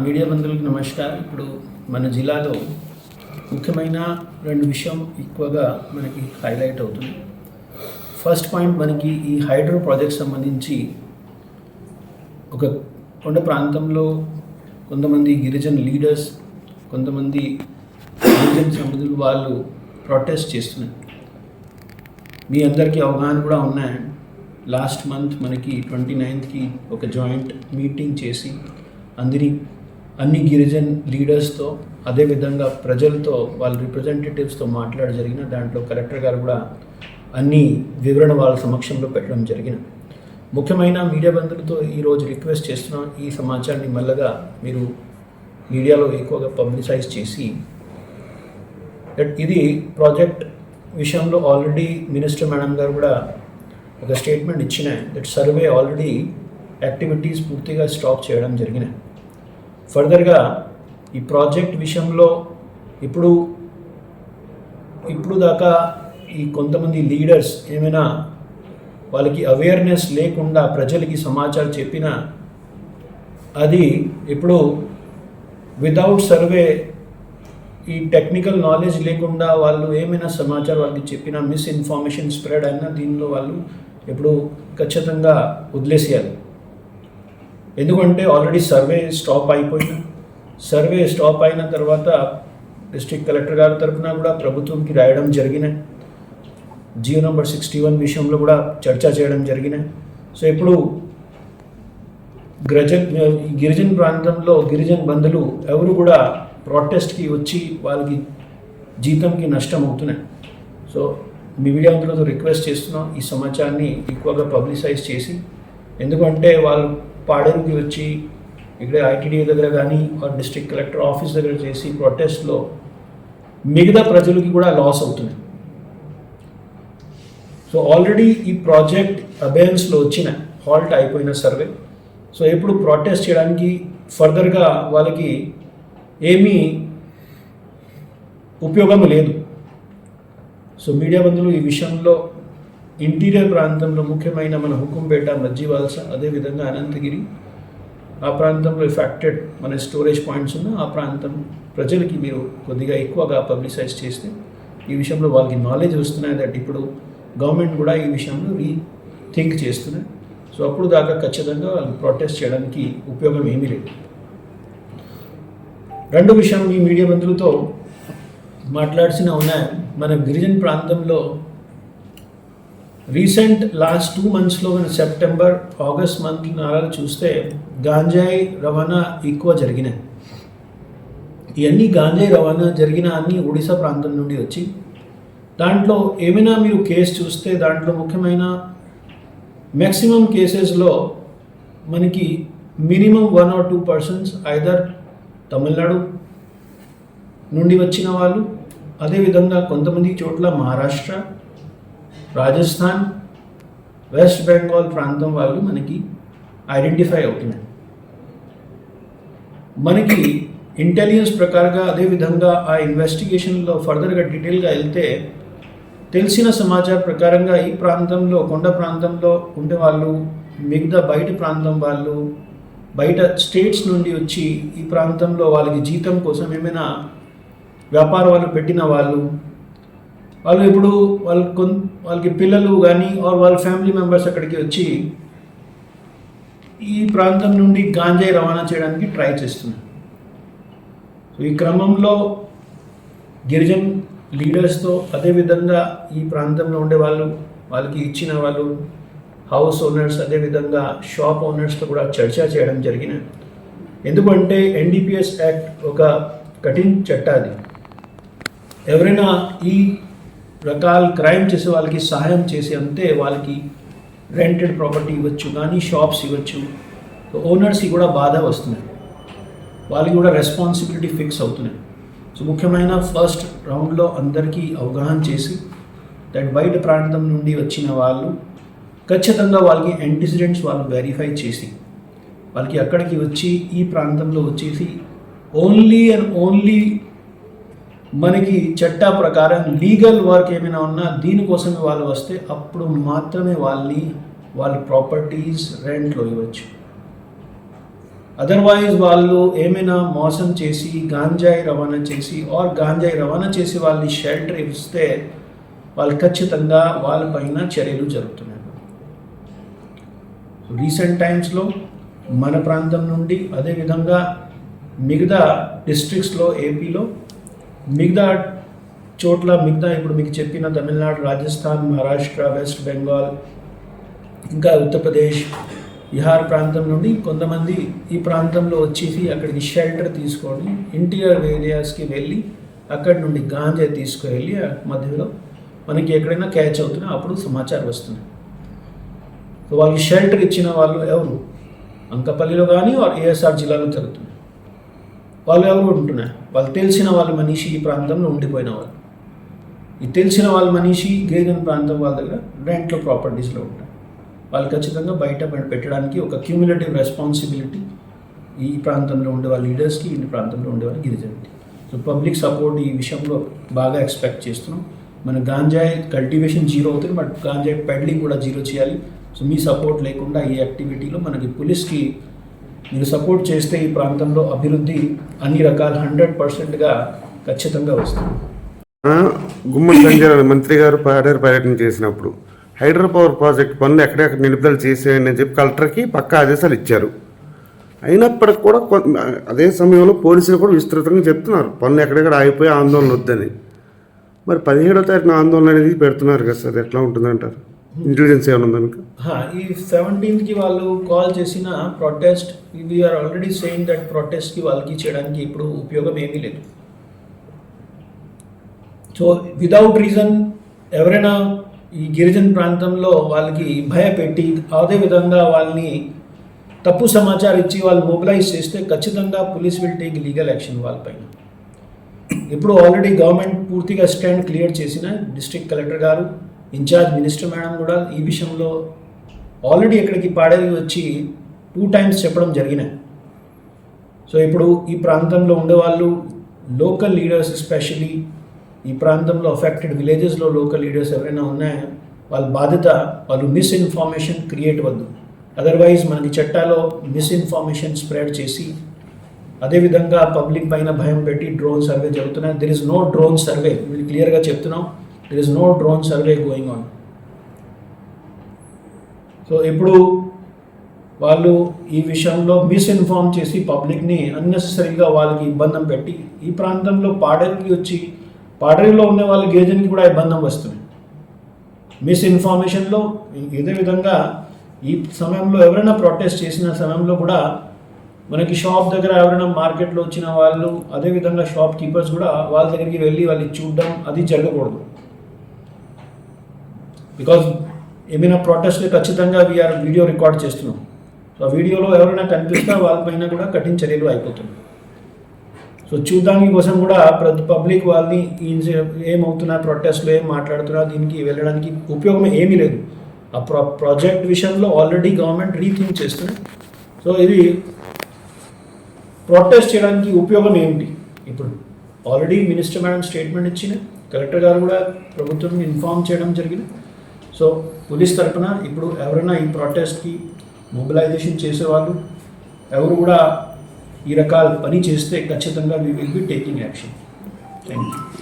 Media బంధువులకు నమస్కారం. ఇప్పుడు మన జిల్లాలో ముఖ్యమైన రెండు విషయం ఎక్కువగా మనకి హైలైట్ అవుతుంది. ఫస్ట్ పాయింట్ మనకి ఈ హైడ్రో ప్రాజెక్ట్ సంబంధించి ఒక కొండ ప్రాంతంలో కొంతమంది గిరిజన లీడర్స్ కొంతమంది గిరిజన సంబంధులు వాళ్ళు ప్రొటెస్ట్ చేస్తున్నారు. మీ అందరికీ అవగాహన కూడా ఉన్నాయి. లాస్ట్ మంత్ మనకి ట్వంటీ నైన్త్కి ఒక జాయింట్ మీటింగ్ చేసి అందరి అన్ని గిరిజన్ లీడర్స్తో అదేవిధంగా ప్రజలతో వాళ్ళ రిప్రజెంటేటివ్స్తో మాట్లాడ జరిగిన దాంట్లో కలెక్టర్ గారు కూడా అన్ని వివరణ వాళ్ళ సమక్షంలో పెట్టడం జరిగిన. ముఖ్యమైన మీడియా బంధువులతో ఈరోజు రిక్వెస్ట్ చేస్తున్నాం ఈ సమాచారాన్ని మళ్ళగా మీరు మీడియాలో ఎక్కువగా పబ్లిసైజ్ చేసి దట్ ఇది ప్రాజెక్ట్ విషయంలో ఆల్రెడీ మినిస్టర్ మేడం గారు కూడా ఒక స్టేట్మెంట్ ఇచ్చిన దట్ సర్వే ఆల్రెడీ యాక్టివిటీస్ పూర్తిగా స్టాప్ చేయడం జరిగినాయి ఫర్దర్గా ఈ ప్రాజెక్ట్ విషయంలో ఇప్పుడు ఇప్పుడు దాకా ఈ కొంతమంది లీడర్స్ ఏమైనా వాళ్ళకి అవేర్నెస్ లేకుండా ప్రజలకి సమాచారం చెప్పినా అది ఇప్పుడు వితౌట్ సర్వే ఈ టెక్నికల్ నాలెడ్జ్ లేకుండా వాళ్ళు ఏమైనా సమాచారం వాళ్ళకి చెప్పినా మిస్ఇన్ఫర్మేషన్ స్ప్రెడ్ అయినా దీనిలో వాళ్ళు ఇప్పుడు ఖచ్చితంగా వదిలేసేయాలి. ఎందుకంటే ఆల్రెడీ సర్వే స్టాప్ అయిపోయింది. సర్వే స్టాప్ అయిన తర్వాత డిస్ట్రిక్ట్ కలెక్టర్ గారి తరఫున కూడా ప్రభుత్వంకి రాయడం జరిగినాయి. జియో నెంబర్ సిక్స్టీ వన్ విషయంలో కూడా చర్చ చేయడం జరిగినాయి. సో ఇప్పుడు గ్రజ గిరిజన ప్రాంతంలో గిరిజన బంధులు ఎవరు కూడా ప్రొటెస్ట్కి వచ్చి వాళ్ళకి జీతంకి నష్టం అవుతున్నాయి. సో మీ మీడియా రిక్వెస్ట్ చేస్తున్నాం. ఈ సమాచారాన్ని ఎక్కువగా పబ్లిసైజ్ చేసి ఎందుకంటే వాళ్ళు పాడేరుకి వచ్చి ఇక్కడ ఐటీడీ దగ్గర కానీ డిస్ట్రిక్ట్ కలెక్టర్ ఆఫీస్ దగ్గర చేసి ప్రొటెస్ట్లో మిగతా ప్రజలకి కూడా లాస్ అవుతుంది. సో ఆల్రెడీ ఈ ప్రాజెక్ట్ అబేయన్స్లో వచ్చిన హాల్ట్ అయిపోయిన సర్వే. సో ఎప్పుడు ప్రొటెస్ట్ చేయడానికి ఫర్దర్గా వాళ్ళకి ఏమీ ఉపయోగం లేదు. సో మీడియా బంధువులు ఈ విషయంలో ఇంటీరియర్ ప్రాంతంలో ముఖ్యమైన మన హుకుంపేట మజ్జివాల్స అదేవిధంగా అనంతగిరి. ఆ ప్రాంతంలో ఎఫెక్టెడ్ మన స్టోరేజ్ పాయింట్స్ ఉన్న ఆ ప్రాంతం ప్రజలకి మీరు కొద్దిగా ఎక్కువగా పబ్లిసైజ్ చేస్తే ఈ విషయంలో వాళ్ళకి నాలెడ్జ్ వస్తున్నాయి దట్ ఇప్పుడు గవర్నమెంట్ కూడా ఈ విషయంలో రీ థింక్ చేస్తున్నాయి. సో అప్పుడు దాకా ఖచ్చితంగా వాళ్ళు ప్రొటెస్ట్ చేయడానికి ఉపయోగం ఏమీ లేదు. రెండు విషయం ఈ మీడియా మంత్రులతో మాట్లాడిసిన ఉన్నాయి. మన గిరిజన ప్రాంతంలో రీసెంట్ లాస్ట్ టూ మంత్స్లో మన సెప్టెంబర్ ఆగస్ట్ మంత్ నాలుగు చూస్తే గాంజాయి రవాణా ఎక్కువ జరిగినాయి. ఇవన్నీ గాంజాయి రవాణా జరిగిన అన్ని ఒడిశా ప్రాంతం నుండి వచ్చి దాంట్లో ఏమైనా మీరు కేసు చూస్తే దాంట్లో ముఖ్యమైన మ్యాక్సిమం కేసెస్లో మనకి minimum one or two persons either Tamil Nadu నుండి వచ్చిన వాళ్ళు అదేవిధంగా కొంతమంది చోట్ల మహారాష్ట్ర రాజస్థాన్ వెస్ట్ బెంగాల్ ప్రాంతం వాళ్ళు మనకి ఐడెంటిఫై అవుతున్నాయి. మనకి ఇంటెలిజెన్స్ ప్రకారంగా అదేవిధంగా ఆ ఇన్వెస్టిగేషన్లో ఫర్దర్గా డీటెయిల్గా వెళ్తే తెలిసిన సమాచారం ప్రకారంగా ఈ ప్రాంతంలో కొండ ప్రాంతంలో ఉండే వాళ్ళు మిగతా బయట ప్రాంతం వాళ్ళు బయట స్టేట్స్ నుండి వచ్చి ఈ ప్రాంతంలో వాళ్ళకి జీతం కోసం ఏమైనా వ్యాపార వాళ్ళు పెట్టిన వాళ్ళు వాళ్ళు ఇప్పుడు వాళ్ళ కొన్ వాళ్ళకి పిల్లలు కానీ ఆర్ వాళ్ళ ఫ్యామిలీ మెంబర్స్ అక్కడికి వచ్చి ఈ ప్రాంతం నుండి గాంజాయి రవాణా చేయడానికి ట్రై చేస్తున్నారు. సో ఈ క్రమంలో గిరిజన్ లీడర్స్తో అదేవిధంగా ఈ ప్రాంతంలో ఉండే వాళ్ళు వాళ్ళకి ఇచ్చిన వాళ్ళు హౌస్ ఓనర్స్ అదేవిధంగా షాప్ ఓనర్స్తో కూడా చర్చ చేయడం జరిగిన. ఎందుకంటే ఎన్డీపీఎస్ యాక్ట్ ఒక కఠిన చట్టాది. ఎవరైనా ఈ రకాల క్రైమ్ చేసే వాళ్ళకి సహాయం చేసి అంతే వాళ్ళకి రెంటెడ్ ప్రాపర్టీ ఇవ్వచ్చు కానీ షాప్స్ ఇవ్వచ్చు. ఓనర్స్కి కూడా బాధ వస్తున్నాయి వాళ్ళకి కూడా రెస్పాన్సిబిలిటీ ఫిక్స్ అవుతున్నాయి సో ముఖ్యమైన ఫస్ట్ రౌండ్లో అందరికీ అవగాహన చేసి దట్ బయట ప్రాంతం నుండి వచ్చిన వాళ్ళు ఖచ్చితంగా వాళ్ళకి యాంటిసిడెంట్స్ వాళ్ళు వెరిఫై చేసి వాళ్ళకి అక్కడికి వచ్చి ఈ ప్రాంతంలో వచ్చేసి ఓన్లీ అండ్ ఓన్లీ మనకి చట్టా ప్రకారం లీగల్ వర్క్ ఏమైనా ఉన్నా దీనికోసమే వాళ్ళు వస్తే అప్పుడు మాత్రమే వాళ్ళని వాళ్ళ ప్రాపర్టీస్ రెంట్లో ఇవ్వచ్చు. అదర్వైజ్ వాళ్ళు ఏమైనా మోసం చేసి గాంజాయి రవాణా చేసి ఆర్ గాంజాయి రవాణా చేసి వాళ్ళని షెల్టర్ ఇస్తే వాళ్ళు ఖచ్చితంగా వాళ్ళపైన చర్యలు జరుగుతున్నాయి. రీసెంట్ టైమ్స్లో మన ప్రాంతం నుండి అదేవిధంగా మిగతా డిస్ట్రిక్ట్స్లో ఏపీలో మిగతా చోట్ల మిగతా ఇప్పుడు మీకు చెప్పిన తమిళనాడు రాజస్థాన్ మహారాష్ట్ర వెస్ట్ బెంగాల్ ఇంకా ఉత్తరప్రదేశ్ బీహార్ ప్రాంతం నుండి కొంతమంది ఈ ప్రాంతంలో వచ్చేసి అక్కడికి షెల్టర్ తీసుకొని ఇంటీరియర్ ఏరియాస్కి వెళ్ళి అక్కడి నుండి గాంజా తీసుకువెళ్ళి ఆ మధ్యలో మనకి ఎక్కడైనా క్యాచ్ అవుతున్నా అప్పుడు సమాచారం వస్తుంది. సో వాళ్ళకి షెల్టర్ ఇచ్చిన వాళ్ళు ఎవరు? అంకపల్లిలో కానీ ఏఎస్ఆర్ జిల్లాలో జరుగుతుంది. వాళ్ళు ఎవరు ఉంటున్నారు వాళ్ళు తెలిసిన వాళ్ళ మనిషి ఈ ప్రాంతంలో ఉండిపోయిన వాళ్ళు ఈ తెలిసిన వాళ్ళ మనిషి గిరిజన ప్రాంతం వాళ్ళ దగ్గర రెంట్లో ప్రాపర్టీస్లో ఉంటారు వాళ్ళు ఖచ్చితంగా బయట పెట్టడానికి ఒక క్యూములేటివ్ రెస్పాన్సిబిలిటీ ఈ ప్రాంతంలో ఉండే వాళ్ళ లీడర్స్కి ఈ ప్రాంతంలో ఉండే వాళ్ళ గిరిజనకి సో పబ్లిక్ సపోర్ట్ ఈ విషయంలో బాగా ఎక్స్పెక్ట్ చేస్తున్నాం. మన గాంజాయి కల్టివేషన్ జీరో అవుతుంది బట్ గాంజాయి పెడ్లింగ్ కూడా జీరో చేయాలి. సో మీ సపోర్ట్ లేకుండా ఈ యాక్టివిటీలో మనకి పోలీస్కి మీరు సపోర్ట్ చేస్తే ఈ ప్రాంతంలో అభివృద్ధి అన్ని రకాల హండ్రెడ్ పర్సెంట్గా ఖచ్చితంగా వస్తుంది. గుమ్మడి సంజయ్ మంత్రి గారు పాడేరు పర్యటన చేసినప్పుడు హైడ్రో పవర్ ప్రాజెక్ట్ పనులు ఎక్కడెక్కడ నిలుపుదల చేసేయండి అని చెప్పి కలెక్టర్కి పక్కా ఆదేశాలు ఇచ్చారు. అయినప్పటికి కూడా అదే సమయంలో పోలీసులు కూడా విస్తృతంగా చెప్తున్నారు పనులు ఎక్కడెక్కడ ఆగిపోయి ఆందోళన వద్దని. మరి పదిహేడో తారీఖున ఆందోళన అనేది పెడుతున్నారు కదా సార్ ఎట్లా ఉంటుందంటారు? ఇంటెలిజెన్స్ ఏమైనా మీకు? ఈ సెవెంటీన్త్కి వాళ్ళు కాల్ చేసిన protest we're already saying that ప్రొటెస్ట్కి వాళ్ళకి చేయడానికి ఇప్పుడు ఉపయోగం ఏమీ లేదు. సో వితౌట్ రీజన్ ఎవరైనా ఈ గిరిజన ప్రాంతంలో వాళ్ళకి భయపెట్టి అదే విధంగా వాళ్ళని తప్పు సమాచారం ఇచ్చి వాళ్ళు మొబిలైజ్ చేస్తే ఖచ్చితంగా police will take legal action వాళ్ళపైన ఇప్పుడు ఆల్రెడీ గవర్నమెంట్ పూర్తిగా స్టాండ్ క్లియర్ చేసిన డిస్ట్రిక్ట్ కలెక్టర్ గారు ఇన్ఛార్జ్ మినిస్టర్ మేడం కూడా ఈ విషయంలో ఆల్రెడీ ఇక్కడికి పాడేవి వచ్చి టూ టైమ్స్ చెప్పడం జరిగినాయి. సో ఇప్పుడు ఈ ప్రాంతంలో ఉండేవాళ్ళు లోకల్ లీడర్స్ ఎస్పెషలీ ఈ ప్రాంతంలో అఫెక్టెడ్ విలేజెస్లో లోకల్ లీడర్స్ ఎవరైనా ఉన్నాయో వాళ్ళ బాధ్యత వాళ్ళు మిస్ఇన్ఫర్మేషన్ క్రియేట్ వద్దు. అదర్వైజ్ మనకి చట్టాలో మిస్ఇన్ఫర్మేషన్ స్ప్రెడ్ చేసి అదేవిధంగా పబ్లిక్ పైన భయం పెట్టి డ్రోన్ సర్వే జరుగుతున్నాయి. There is no drone survey మీరు క్లియర్గా చెప్తున్నాం. There is no drone survey going on so ఇప్పుడు వాళ్ళు ఈ విషయంలో మిస్ఇన్ఫార్మ్ చేసి పబ్లిక్ని అన్నెసరీగా వాళ్ళకి ఇబ్బంది పెట్టి ఈ ప్రాంతంలో పాడరికి వచ్చి పాడరిలో ఉన్న వాళ్ళ గిరిజనకి కూడా ఇబ్బంది వస్తుంది. మిస్ఇన్ఫర్మేషన్లో ఇదే విధంగా ఈ సమయంలో ఎవరైనా ప్రొటెస్ట్ చేసిన సమయంలో కూడా మనకి షాప్ దగ్గర ఎవరైనా మార్కెట్లో వచ్చిన వాళ్ళు అదేవిధంగా షాప్ కీపర్స్ కూడా వాళ్ళ దగ్గరికి వెళ్ళి వాళ్ళు చూడడం అది జరగకూడదు. బికాజ్ ఏమైనా ప్రొటెస్ట్ ఖచ్చితంగా వీఆర్ వీడియో రికార్డ్ చేస్తున్నాం. సో ఆ వీడియోలో ఎవరైనా కనిపిస్తే వాళ్ళపైన కూడా కఠిన చర్యలు అయిపోతుంది సో చూడడానికి కోసం కూడా ప్రతి పబ్లిక్ వాళ్ళని ఏమవుతున్నా ప్రొటెస్ట్లు ప్రొటెస్ట్లో ఏం మాట్లాడుతున్నా దీనికి వెళ్ళడానికి ఉపయోగం ఏమీ లేదు. ఆ ప్రో ప్రాజెక్ట్ విషయంలో ఆల్రెడీ గవర్నమెంట్ రీథింక్ చేస్తుంది. సో ఇది ప్రొటెస్ట్ చేయడానికి ఉపయోగం ఏమిటి? ఇప్పుడు ఆల్రెడీ మినిస్టర్ మేడం స్టేట్మెంట్ ఇచ్చిన కలెక్టర్ గారు కూడా ప్రభుత్వం ఇన్ఫార్మ్ చేయడం జరిగింది. సో పోలీస్ తరపున ఇప్పుడు ఎవరైనా ఈ ప్రొటెస్ట్కి మొబిలైజేషన్ చేసేవాళ్ళు ఎవరు కూడా ఈ రకాల పని చేస్తే ఖచ్చితంగా we will be taking action thank you